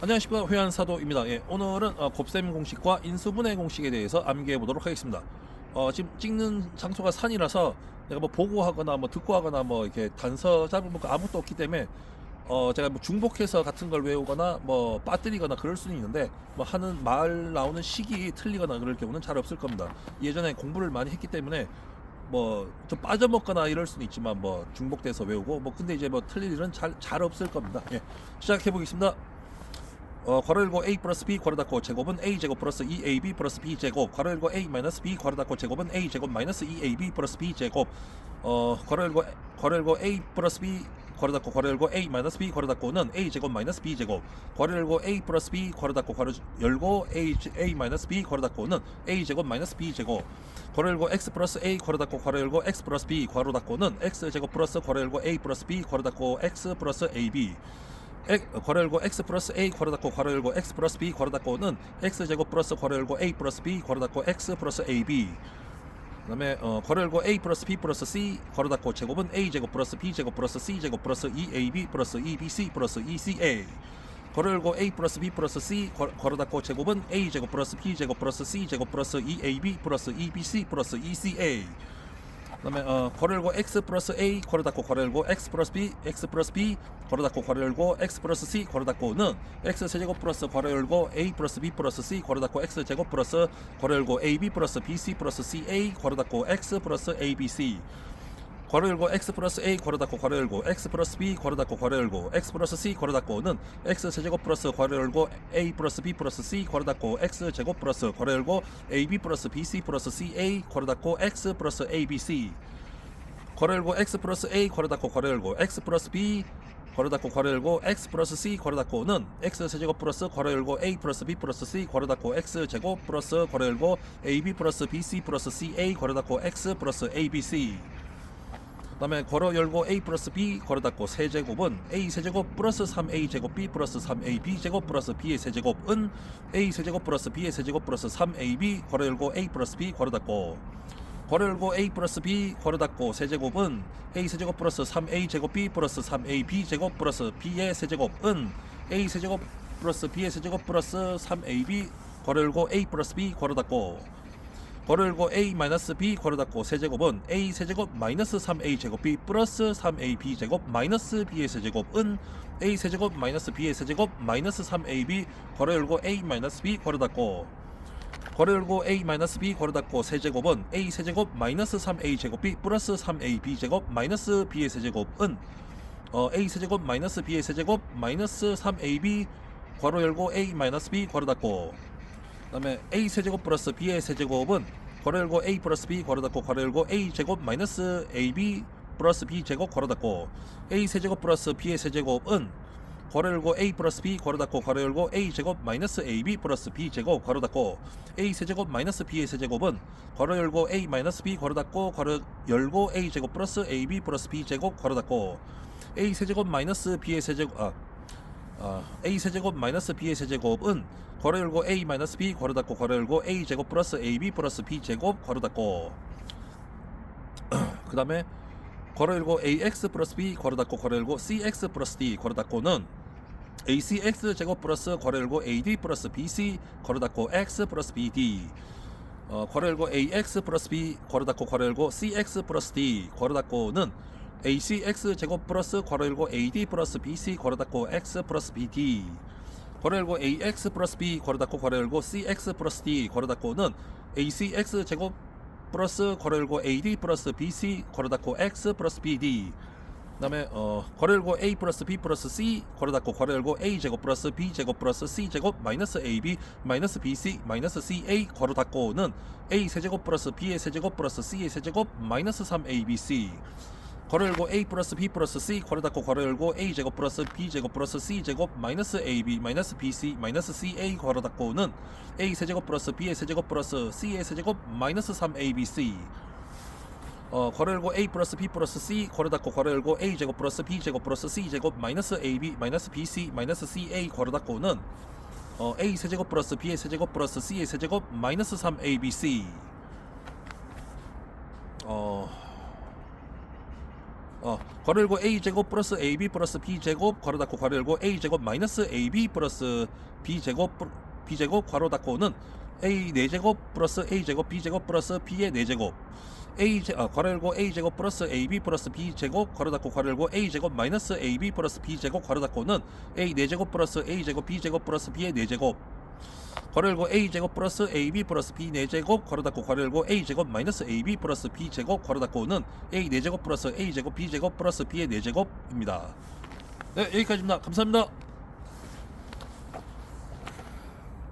안녕하십니까 회원사도입니다. 예, 오늘은 어, 곱셈 공식과 인수분해 공식에 대해서 암기해 보도록 하겠습니다. 어, 지금 찍는 장소가 산이라서 내가 뭐 보고 하거나 뭐 듣고 하거나 뭐 이렇게 단서 잡은 뭐 아무것도 없기 때문에 어, 제가 뭐 중복해서 같은 걸 외우거나 뭐 빠뜨리거나 그럴 수는 있는데 뭐 하는 말 나오는 시기 틀리거나 그럴 경우는 잘 없을 겁니다. 예전에 공부를 많이 했기 때문에 뭐좀 빠져먹거나 이럴 수는 있지만 뭐 중복돼서 외우고 뭐 근데 이제 뭐 틀릴 일은 잘, 잘 없을 겁니다. 예, 시작해 보겠습니다. 어, 괄호 열고 a 플러스 b 괄호 닫고 제곱은 a 제곱 플러스 2ab 플러스 b 제곱. 괄호 열고 a 마이너스 b 괄호 닫고 제곱은 a 제곱 마이너스 2ab 플러스 b 제곱. 어 괄호 열고 괄호 열고 a 플러스 b 괄호 닫고 괄호 열고 a 마이너스 b 괄호 닫고는 a 제곱 마이너스 b 제곱. 괄호 열고 a 플러스 b 괄호 닫고 괄호 열고 a a 마이너스 b 괄호 닫고는 a 제곱 마이너스 b 제곱. 괄호 열고 x 플러스 a 괄호 닫고 괄호 열고 x 플러스 b 괄호 닫고는 x 제곱 플러스 괄호 열고 a 플러스 b 괄호 닫고 x 플러스 ab 괄호 열고 x 플러스 a 괄호 닫고 괄호 열고 x 플러스 b 괄호 닫고는 x 제곱 플러스 괄호 열고 a 플러스 b 괄호 닫고 x 플러스 ab 그다음에 어, 괄호 열고 a 플러스 b 플러스 c 괄호 닫고 제곱은 a 제곱 플러스 b 제곱 플러스 c 제곱 플러스 2ab 플러스 2bc 플러스 2ca 괄호 열고 a 플러스 b 플러스 c 괄- 괄호 닫고 제곱은 a 제곱 플러스 b 제곱 플러스 c 제곱 플러스 2ab 플러스 2bc 플러스 2ca 그다음에 어 괄호 열고 x 플러스 a 괄호 닫고 괄호 열고 x 플러스 b x 플러스 b 괄호 닫고 괄호 열고 x 플러스 c 괄호 닫고는 x 세제곱 플러스 괄호 열고 a 플러스 b 플러스 c 괄호 닫고 x 제곱 플러스 괄호 열고 ab 플러스 bc 플러스 ca 괄호 닫고 x 플러스 abc 괄호 열고 x 플러스 a 괄호 닫고 괄호 열고 x 플러스 b 괄호 닫고 괄호 열고 x 플러스 c 괄호 닫고는 x 세제곱 플러스 괄호 열고 a 플러스 b 플러스 c 괄호 닫고 x 제곱 플러스 괄호 열고 ab 플러스 bc 플러스 ca 괄호 닫고 x 플러스 abc 괄호 열고 x 플러스 a 괄호 닫고 괄호 열고 x 플러스 b 괄호 닫고 괄호 열고 x 플러스 c 괄호 닫고는 x 세제곱 플러스 괄호 열고 a 플러스 b 플러스 c 괄호 닫고 x 제곱 플러스 괄호 열고 ab 플러스 bc 플러스 ca 괄호 닫고 x 플러스 abc 그다음에 괄호 열고 a 플러스 b 괄호 닫고 세제곱은 a 세제곱 플러스 3a 제곱 b 플러스 3ab 제곱 플러스 b의 세제곱은 a 세제곱 플러스 b의 세제곱 플러스 3ab 괄호 열고 a 플러스 b 괄호 닫고 괄호 열고 a 플러스 b 괄호 닫고 세제곱은 a 세제곱 플러스 3a 제곱 b 플러스 3ab 제곱 플러스 b의 세제곱은 a 세제곱 플러스 b의 세제곱 플러스 3ab 괄호 열고 a 플러스 b 괄호 닫고 괄호 열고 a 마이너스 b 괄호 닫고 세제곱은 a 세제곱 마이너스 3a 제곱 b 플러스 3ab 제곱 마이너스 b의 세제곱은 a 세제곱 마이너스 b의 세제곱 마이너스 3ab 괄호 열고 a 마이너스 b 괄호 닫고 괄호 열고 a 마이너스 b 괄호 닫고 세제곱은 a 세제곱 마이너스 3a 제곱 b 플러스 3ab 제곱 마이너스 b의 세제곱은 어, a 세제곱 마이너스 b의 세제곱 마이너스 3ab 괄호 열고 a 마이너스 b 괄호 닫고 그다음에 a 세제곱 플러스 b의 세제곱은 괄호 열고 a 플러스 b 괄호 닫고 괄호 열고 a 제곱 마이너스 ab 플러스 b 제곱 괄호 닫고 a 세제곱 플러스 b의 세제곱은 괄호 열고 a 플러스 b 괄호 닫고 괄호 열고 a 제곱 마이너스 ab 플러스 b 제곱 괄호 닫고 a 세제곱 마이너스 b의 세제곱은 괄호 열고 a 마이너스 b 괄호 닫고 괄호 열고 a 제곱 플러스 ab 플러스 b 제곱 괄호 닫고 a 세제곱 마이너스 b의 세제곱 아 아, a 세제곱 마이너스 b의 세제곱은 괄호 열고 a 마이너스 b 괄호 닫고 괄호 열고 a 제곱 플러스 ab 플러스 b 제곱 괄호 닫고. 그 다음에 괄호 열고 ax 플러스 b 괄호 닫고 괄호 열고 cx 플러스 d 괄호 닫고는 acx 제곱 플러스 괄호 열고 ad 플러스 bc 괄호 닫고 x 플러스 bd 어, 괄호 열고 ax 플러스 b 괄호 닫고 괄호 열고 cx 플러스 d 괄호 닫고는 acx 제곱 플러스 괄호 열고 ad 플러스 bc 괄호 닫고 x 플러스 bd 괄호 열고 ax 플러스 b 괄호 닫고 괄호 열고 cx 플러스 d 괄호 닫고는 acx 제곱 플러스 괄호 열고 ad 플러스 bc 괄호 닫고 x 플러스 bd 그다음에 어 괄호 열고 a 플러스 b 플러스 c 괄호 닫고 괄호 열고 a 제곱 플러스 b 제곱 플러스 c 제곱 마이너스 ab 마이너스 bc 마이너스 ca 괄호 닫고는 a 세제곱 플러스 b의 세제곱 플러스 c의 세제곱 마이너스 3abc 괄호 열고 a 플러스 b 플러스 c 괄호 닫고 괄호 열고 a 제곱 플러스 b 제곱 플러스 c 제곱 마이너스 ab 마이너스 bc 마이너스 ca 괄호 닫고는 a 세제곱 플러스 b의 세제곱 플러스 c의 세제곱 마이너스 3abc 어, 괄호 열고 a 플러스 b 플러스 c 괄호 닫고 괄호 열고 a 제곱 플러스 b 제곱 플러스 c 제곱 마이너스 ab 마이너스 bc 마이너스 ca 괄호 닫고는 어, a 세제곱 플러스 b의 세제곱 플러스 c의 세제곱 마이너스 3abc 어 어, 괄호 열고 a 제곱 플러스 ab 플러스 b 제곱 괄호 닫고 괄호 열고 a 제곱 마이너스 ab 플러스 b 제곱 플- b 제곱 괄호 닫고는 a 4 제곱 플러스 a 제곱 b 제곱 플러스 b의 4 제곱. A 제 아, 괄호 열고 a 제곱 플러스 ab 플러스 b 제곱 괄호 닫고 괄호 열고 a 제곱 마이너스 ab 플러스 b 제곱 괄호 닫고는 a 4 제곱 플러스 a 제곱 b 제곱 플러스 b의 4 제곱 괄호 열고 a 제곱 플러스 ab 플러스 b 4 제곱 괄호 닫고 괄호 열고 a 제곱 마이너스 ab 플러스 b 제곱 괄호 닫고는 a 4 제곱 플러스 a 제곱 b 제곱 플러스 b의 4 제곱입니다. 네 여기까지입니다. 감사합니다.